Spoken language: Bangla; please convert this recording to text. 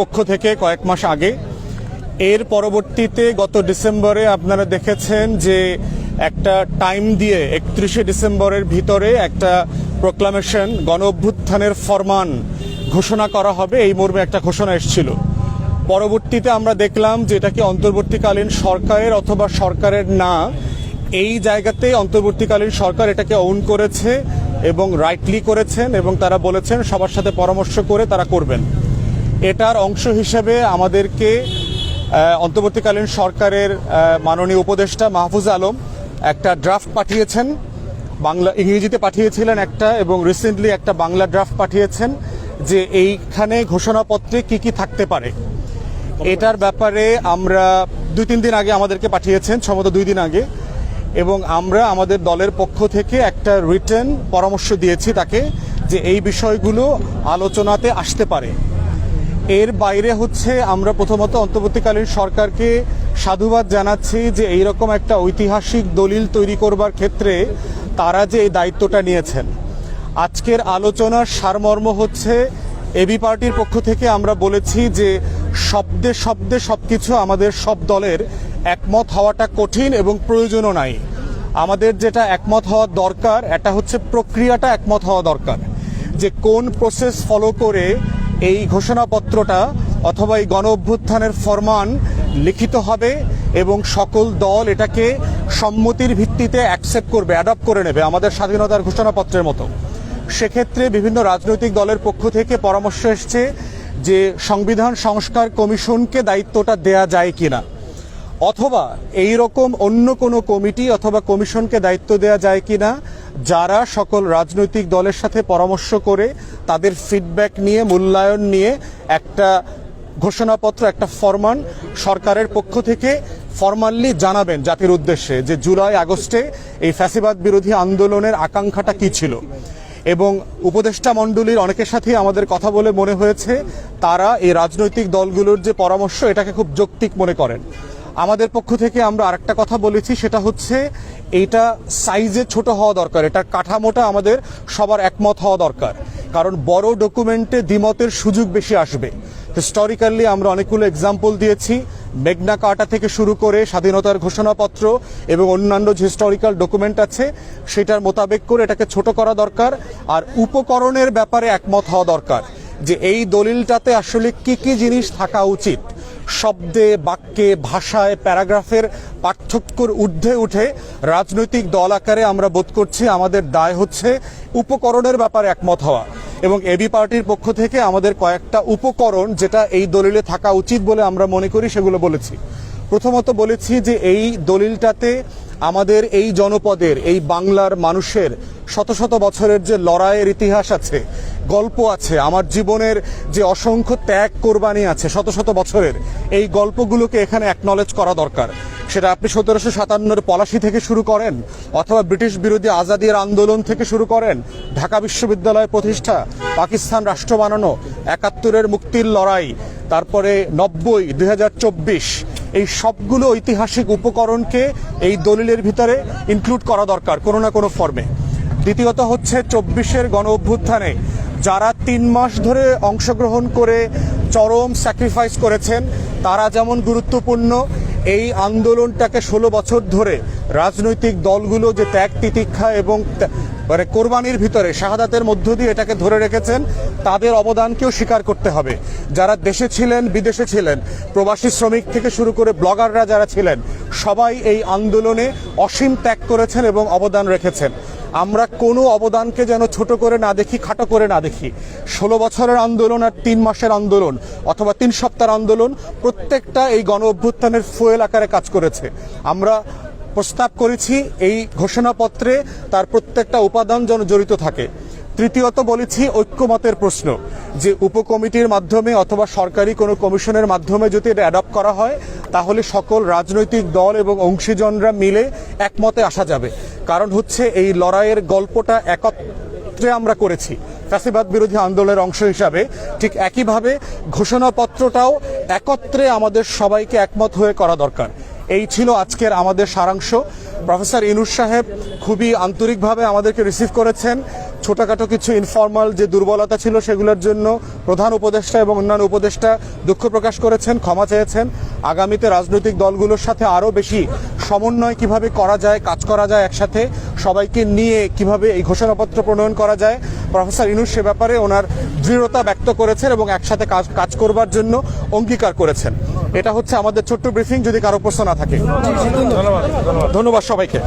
পক্ষ থেকে কয়েক মাস আগে। এর পরবর্তীতে গত ডিসেম্বরে আপনারা দেখেছেন যে একটা টাইম দিয়ে একত্রিশে ডিসেম্বরের ভিতরে একটা প্রোক্লামেশন গণ অভ্যুত্থানের ফরমান ঘোষণা করা হবে। এই মর্মে একটা ঘোষণা এসেছিল। পরবর্তীতে আমরা দেখলাম যে এটা কি অন্তর্বর্তীকালীন সরকারের অথবা সরকারের না। এই জায়গাতে অন্তর্বর্তীকালীন সরকার এটাকে অন করেছে এবং রাইটলি করেছেন এবং তারা বলেছেন সবার সাথে পরামর্শ করে তারা করবেন। এটার অংশ হিসেবে আমাদেরকে অন্তর্বর্তীকালীন সরকারের মাননীয় উপদেষ্টা মাহফুজ আলম একটা ড্রাফট পাঠিয়েছেন। বাংলা, ইংরেজিতে পাঠিয়েছিলেন একটা এবং রিসেন্টলি একটা বাংলা ড্রাফট পাঠিয়েছেন যে এইখানে ঘোষণাপত্রে কি কি থাকতে পারে। এটার ব্যাপারে আমরা দুই তিন দিন আগে আমাদেরকে পাঠিয়েছেন সম্ভবত দুই দিন আগে, এবং আমরা আমাদের দলের পক্ষ থেকে একটা রিটার্ন পরামর্শ দিয়েছি তাকে যে এই বিষয়গুলো আলোচনাতে আসতে পারে। এর বাইরে হচ্ছে আমরা প্রথমত অন্তর্বর্তীকালীন সরকারকে সাধুবাদ জানাচ্ছি যে এইরকম একটা ঐতিহাসিক দলিল তৈরি করবার ক্ষেত্রে তারা যে এই দায়িত্বটা নিয়েছেন। আজকের আলোচনার সারমর্ম হচ্ছে এবি পার্টির পক্ষ থেকে আমরা বলেছি যে শব্দে শব্দে সবকিছু আমাদের সব দলের একমত হওয়াটা কঠিন এবং প্রয়োজনও নাই। আমাদের যেটা একমত হওয়া দরকার, এটা হচ্ছে প্রক্রিয়াটা একমত হওয়া দরকার। যে কোন প্রসেস ফলো করে এই ঘোষণাপত্রটা অথবা এই গণ অভ্যুত্থানের ফরমান লিখিত হবে এবং সকল দল এটাকে সম্মতির ভিত্তিতে অ্যাকসেপ্ট করবে অ্যাডপ্ট করে নেবে আমাদের স্বাধীনতার ঘোষণাপত্রের মতো। সেক্ষেত্রে বিভিন্ন রাজনৈতিক দলের পক্ষ থেকে পরামর্শ এসছে যে সংবিধান সংস্কার কমিশনকে দায়িত্বটা দেয়া যায় কিনা। অথবা এই রকম অন্য কোনো কমিটি অথবা কমিশনকে দায়িত্ব দেওয়া যায় কি না যারা সকল রাজনৈতিক দলের সাথে পরামর্শ করে তাদের ফিডব্যাক নিয়ে, মূল্যায়ন নিয়ে একটা ঘোষণাপত্র, একটা ফরমান সরকারের পক্ষ থেকে ফরমালি জানাবেন জাতির উদ্দেশ্যে যে জুলাই আগস্টে এই ফ্যাসিবাদ বিরোধী আন্দোলনের আকাঙ্ক্ষাটা কি ছিল। এবং উপদেষ্টা মণ্ডলীর অনেকের সাথেই আমাদের কথা বলে মনে হয়েছে, তারা এই রাজনৈতিক দলগুলোর যে পরামর্শ, এটাকে খুব যৌক্তিক মনে করেন। আমাদের পক্ষ থেকে আমরা আরেকটা কথা বলেছি, সেটা হচ্ছে এইটা সাইজে ছোট হওয়া দরকার, এটার কাঠামোটা আমাদের সবার একমত হওয়া দরকার। কারণ বড় ডকুমেন্টে দ্বিমতের সুযোগ বেশি আসবে। হিস্টোরিক্যালি আমরা অনেকগুলো এক্সাম্পল দিয়েছি, মেঘনা কাটা থেকে শুরু করে স্বাধীনতার ঘোষণাপত্র এবং অন্যান্য যে হিস্টোরিক্যাল ডকুমেন্ট আছে, সেটার মোতাবেক করে এটাকে ছোট করা দরকার আর উপকরণের ব্যাপারে একমত হওয়া দরকার যে এই দলিলটাতে আসলে কি কি জিনিস থাকা উচিত। শব্দে, বাক্যে, ভাষায়, প্যারাগ্রাফের পার্থক্যর ঊর্ধ্বে উঠে রাজনৈতিক দল আকারে আমরা বোধ করছি আমাদের দায় হচ্ছে উপকরণের ব্যাপারে একমত হওয়া। এবং এবি পার্টির পক্ষ থেকে আমাদের কয়েকটা উপকরণ যেটা এই দলিলে থাকা উচিত বলে আমরা মনে করি সেগুলো বলেছি। প্রথমত বলেছি যে এই দলিলটাতে আমাদের এই জনপদের, এই বাংলার মানুষের শত শত বছরের যে লড়াইয়ের ইতিহাস আছে, গল্প আছে, আমার জীবনের যে অসংখ্য ত্যাগ কোরবানি আছে, শত শত বছরের, এই গল্পগুলোকে এখানে অ্যাকনলেজ করা দরকার। সেটা আপনি সতেরোশো সাতান্নর পলাশি থেকে শুরু করেন, অথবা ব্রিটিশ বিরোধী আজাদির আন্দোলন থেকে শুরু করেন, ঢাকা বিশ্ববিদ্যালয় প্রতিষ্ঠা, পাকিস্তান রাষ্ট্র বানানো, একাত্তরের মুক্তির লড়াই, তারপরে নব্বই, দুই এই সবগুলো ঐতিহাসিক উপকরণকে এই দলিলের ভিতরে ইনক্লুড করা দরকার, কোনো না কোনো ফর্মে দ্বিতীয়ত হচ্ছে চব্বিশের গণ অভ্যুত্থানে যারা তিন মাস ধরে অংশগ্রহণ করে চরম স্যাক্রিফাইস করেছেন, তারা যেমন গুরুত্বপূর্ণ এই আন্দোলনটাকে ষোলো বছর ধরে রাজনৈতিক দলগুলো যে ত্যাগ, তিতিক্ষা এবং মানে কোরবানির ভিতরে শাহাদাতের মধ্য দিয়ে এটাকে ধরে রেখেছেন, তাদের অবদানকেও স্বীকার করতে হবে। যারা দেশে ছিলেন, বিদেশে ছিলেন, প্রবাসী শ্রমিক থেকে শুরু করে ব্লগাররা যারা ছিলেন, সবাই এই আন্দোলনে অসীম ত্যাগ করেছেন এবং অবদান রেখেছেন। আমরা কোনো অবদানকে যেন ছোট করে না দেখি, খাটো করে না দেখি। ষোলো বছরের আন্দোলন আর তিন মাসের আন্দোলন অথবা তিন সপ্তাহের আন্দোলন প্রত্যেকটা এই গণ অভ্যুত্থানের ফুয়েল আকারে কাজ করেছে। আমরা প্রস্তাব করেছি এই ঘোষণাপত্রে তার প্রত্যেকটা উপাদান যেন জড়িত থাকে। তৃতীয়ত বলেছি ঐক্যমতের প্রশ্ন, যে উপকমিটির মাধ্যমে অথবা সরকারি কোনো কমিশনের মাধ্যমে যদি এটা অ্যাডপ্ট করা হয়, তাহলে সকল রাজনৈতিক দল এবং অংশীজনরা মিলে একমতে আসা যাবে। কারণ হচ্ছে এই লড়াইয়ের গল্পটা একত্রে আমরা করেছি। ফ্যাসিবাদ বিরোধী আন্দোলনের অংশ হিসাবে ঠিক একইভাবে ঘোষণাপত্রটাও একত্রে আমাদের সবাইকে একমত হয়ে করা দরকার। এই ছিল আজকের আমাদের সারাংশ। প্রফেসর ইনুস সাহেব খুবই আন্তরিকভাবে আমাদেরকে রিসিভ করেছেন। ছোটখাটো কিছু ইনফর্মাল যে দুর্বলতা ছিল সেগুলোর জন্য প্রধান উপদেষ্টা এবং অন্যান্য উপদেষ্টা দুঃখ প্রকাশ করেছেন, ক্ষমা চেয়েছেন। আগামীতে রাজনৈতিক দলগুলোর সাথে আরও বেশি সমন্বয় কীভাবে করা যায়, কাজ করা যায় একসাথে, সবাইকে নিয়ে কীভাবে এই ঘোষণাপত্র প্রণয়ন করা যায়, প্রফেসর ইনুস সে ব্যাপারে ওনার দৃঢ়তা ব্যক্ত করেছেন এবং একসাথে কাজ কাজ করবার জন্য অঙ্গীকার করেছেন। এটা হচ্ছে আমাদের ছোট্ট ব্রিফিং, যদি কারও প্রশ্ন না থাকে। ধন্যবাদ সবাইকে।